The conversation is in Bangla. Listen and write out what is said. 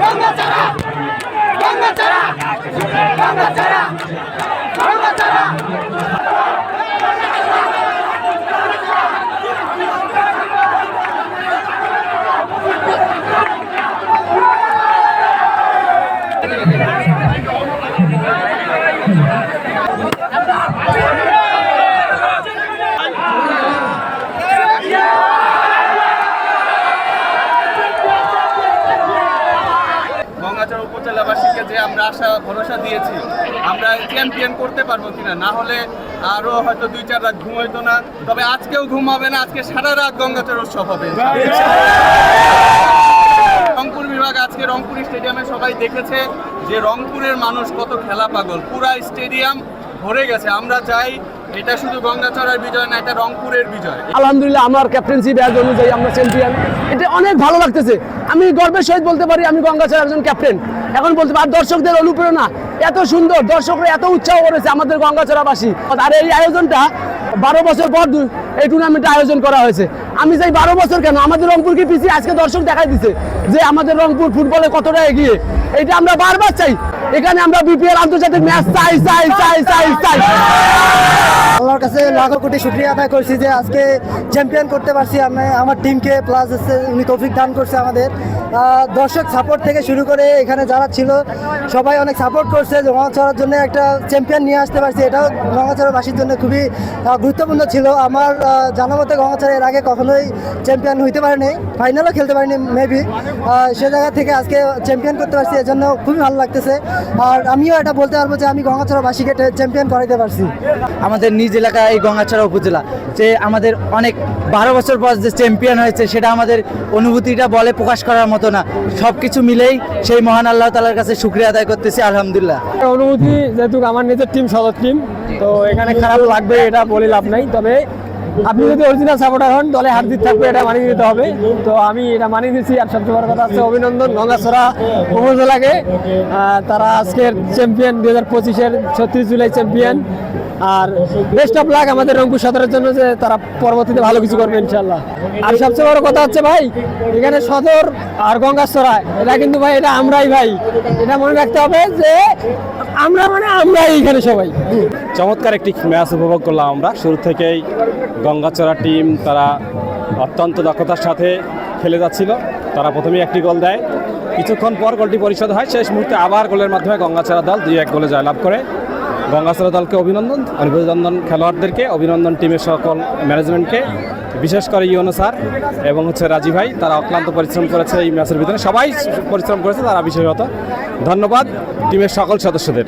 গঙ্গাচর যে আমরা আশা, ভরসা দিয়েছি, আমরা চ্যাম্পিয়ন করতে পারব কিনা, না হলে আরও হয়তো দুই, চার রাত ঘুম হইতো না। তবে আজকেও ঘুম হবে না, আজকে সারা রাত গঙ্গাচর উৎসব হবে। রংপুর বিভাগ আজকে রংপুর স্টেডিয়ামে সবাই দেখেছে যে রংপুরের মানুষ কত খেলা পাগল পুরা স্টেডিয়াম ভরে গেছে। আমরা চাই এটা শুধু গঙ্গাচড়ার বিজয় না, এটা রংপুরের বিজয়। আলহামদুলিল্লাহ, আমার ক্যাপ্টেন্সি ব্যাচ অনুযায়ী আমরা চ্যাম্পিয়ন এটা অনেক ভালো লাগতেছে। আমি গর্বের সহিত বলতে পারি, আমি গঙ্গাচর একজন ক্যাপ্টেন এখন বলতে পারি, আর দর্শকদের অনুপ্রেরণা। এত সুন্দর, দর্শকরা এত উৎসাহ করেছে আমাদের গঙ্গাচড়াবাসী আর এই আয়োজনটা বারো বছর পর এই টুর্নামেন্টটা আয়োজন করা হয়েছে। আমি চাই বারো বছর কেন? আমাদের রংপুরকে পিছিয়ে আজকে দর্শক দেখাই দিছে যে আমাদের রংপুর ফুটবলে কতটা এগিয়ে। এটা আমরা বারবার চাই। এখানে আমরা বিপিএল আন্তর্জাতিক ম্যাচ চাই চাই চাই চাই চাই। আল্লাহর কাছে লাখো কোটি শুক্রিয়া আদায় করছি যে আজকে চ্যাম্পিয়ন করতে পারছি আমি, আমার টিমকে প্লাস হচ্ছে উনি তৌফিক দান করছে আমাদের। দর্শক সাপোর্ট থেকে শুরু করে এখানে যারা ছিল, সবাই অনেক সাপোর্ট করছে, রঙাচড়ার জন্য একটা চ্যাম্পিয়ন নিয়ে আসতে পারছি। এটাও রঙাচড়াবাসীর জন্য খুবই গুরুত্বপূর্ণ ছিল। আমার জানা মতে গঙ্গাচড়া এর আগে কখনোই চ্যাম্পিয়ন হইতে পারেনি ফাইনালও খেলতে পারিনি মেবি সে জায়গা থেকে আজকে চ্যাম্পিয়ন করতে পারছি, এজন্য খুবই ভালো লাগতেছে। আর আমিও এটা বলতে পারব যে আমি গঙ্গাচড়াবাসীকে চ্যাম্পিয়ন করাইতে পারছি। আমাদের নিজ এলাকা এই গঙ্গাছড়া উপজেলা, যে আমাদের অনেক বারো বছর পর যে চ্যাম্পিয়ন হয়েছে, সেটা আমাদের অনুভূতিটা বলে প্রকাশ করার মতো না। সব কিছু মিলেই সেই মহান আল্লাহ তালার কাছে শুক্রিয়া আদায় করতেছি, আলহামদুলিল্লাহ। অনুভূতি, যেহেতু আমার নিজের টিম সদর টিম তো এখানে খারাপ লাগবে, এটা বলে লাভ নাই। তবে আপনি যদি অরিজিনাল সাপোর্টার হন, দলে হার জিত থাকবে, এটা মানিয়ে নিতে হবে। তো আমি এটা মানিয়ে দিচ্ছি আর সবচেয়ে বড় কথা হচ্ছে অভিনন্দন গঙ্গাছড়া উপজেলাকে। তারা আজকের চ্যাম্পিয়ন দু হাজার পঁচিশের ছত্রিশ জুলাই চ্যাম্পিয়ন আর বেস্ট অফ লাক আমাদের রংপুর সদরের জন্য যে তারা পরবর্তীতে ভালো কিছু করবে ইনশাল্লাহ আর সবচেয়ে বড় কথা হচ্ছে ভাই, এখানে সদর আর গঙ্গাছড়া, এটা কিন্তু ভাই, এটা আমরাই ভাই। এটা মনে রাখতে হবে যে আমরা মানে আমরাই এখানে সবাই। চমৎকার একটি ম্যাচ উপভোগ করলাম আমরা। শুরু থেকেই গঙ্গাচড়া টিম তারা অত্যন্ত দক্ষতার সাথে খেলে যাচ্ছিল। তারা প্রথমেই একটি গোল দেয়। কিছুক্ষণ পর গোলটি পরিশোধ হয়। শেষ মুহূর্তে আবার গোলের মাধ্যমে গঙ্গাচড়া দল দুই এক গোলে জয়লাভ করে। গঙ্গাচড়া দলকে অভিনন্দন অভিনন্দন খেলোয়াড়দেরকে, অভিনন্দন টিমের সকল ম্যানেজমেন্টকে বিশেষ করে ইউনো স্যার এবং হচ্ছে রাজীব ভাই, তারা অক্লান্ত পরিশ্রম করেছে এই ম্যাচের ভিতরে। সবাই পরিশ্রম করেছে, তারা বিশেষত। ধন্যবাদ টিমের সকল সদস্যদের।